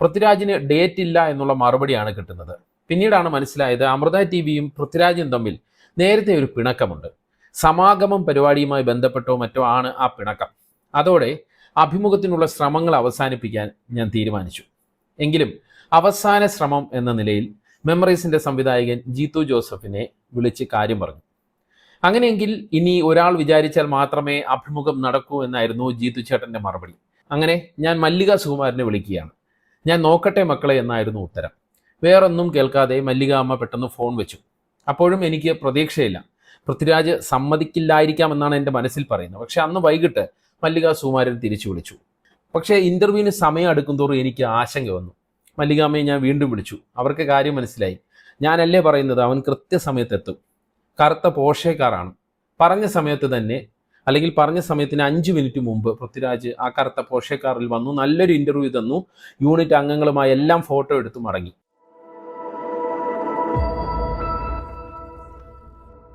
പൃഥ്വിരാജിന് date ഇല്ല എന്നുള്ള മറുപടിയാണ് കിട്ടുന്നത്. പിന്നീടാണ് മനസ്സിലായത് അമൃത ടി വിയും പൃഥ്വിരാജും തമ്മിൽ നേരത്തെ ഒരു പിണക്കമുണ്ട്. സമാഗമം പരിപാടിയുമായി ബന്ധപ്പെട്ടോ മറ്റോ ആണ് ആ പിണക്കം. അതോടെ അഭിമുഖത്തിനുള്ള ശ്രമങ്ങൾ അവസാനിപ്പിക്കാൻ ഞാൻ തീരുമാനിച്ചു. എങ്കിലും അവസാന ശ്രമം എന്ന നിലയിൽ മെമ്മറീസിന്റെ സംവിധായകൻ ജീത്തു ജോസഫിനെ വിളിച്ച് കാര്യം പറഞ്ഞു. അങ്ങനെയെങ്കിൽ ഇനി ഒരാൾ വിചാരിച്ചാൽ മാത്രമേ അഭിമുഖം നടക്കൂ എന്നായിരുന്നു ജീത്തു ചേട്ടന്റെ മറുപടി. അങ്ങനെ ഞാൻ മല്ലിക സുകുമാരനെ വിളിക്കുകയാണ്. ഞാൻ നോക്കട്ടെ മക്കളെ എന്നായിരുന്നു ഉത്തരം. വേറൊന്നും കേൾക്കാതെ മല്ലികാമ്മ പെട്ടെന്ന് ഫോൺ വെച്ചു. അപ്പോഴും എനിക്ക് പ്രതീക്ഷയില്ല. പൃഥ്വിരാജ് സമ്മതിക്കില്ലായിരിക്കാം എന്നാണ് എന്റെ മനസ്സിൽ പറയുന്നത്. പക്ഷെ അന്ന് വൈകിട്ട് മല്ലിക സുമാരൻ തിരിച്ചു വിളിച്ചു. പക്ഷേ ഇന്റർവ്യൂവിന് സമയം അടുക്കുന്തോറും എനിക്ക് ആശങ്ക വന്നു. മല്ലികാമ്മയെ ഞാൻ വീണ്ടും വിളിച്ചു. അവർക്ക് കാര്യം മനസ്സിലായി. ഞാനല്ലേ പറയുന്നത്? അവൻ കൃത്യസമയത്തെത്തും കറുത്ത പോഷേക്കാറാണ് പറഞ്ഞ സമയത്ത് തന്നെ അല്ലെങ്കിൽ പറഞ്ഞ സമയത്തിന് അഞ്ച് മിനിറ്റ് മുമ്പ് പൃഥ്വിരാജ് ആ കറുത്ത പോഷേക്കാറിൽ വന്നു നല്ലൊരു ഇന്റർവ്യൂ തന്നു. യൂണിറ്റ് അംഗങ്ങളുമായി എല്ലാം ഫോട്ടോ എടുത്തു മടങ്ങി.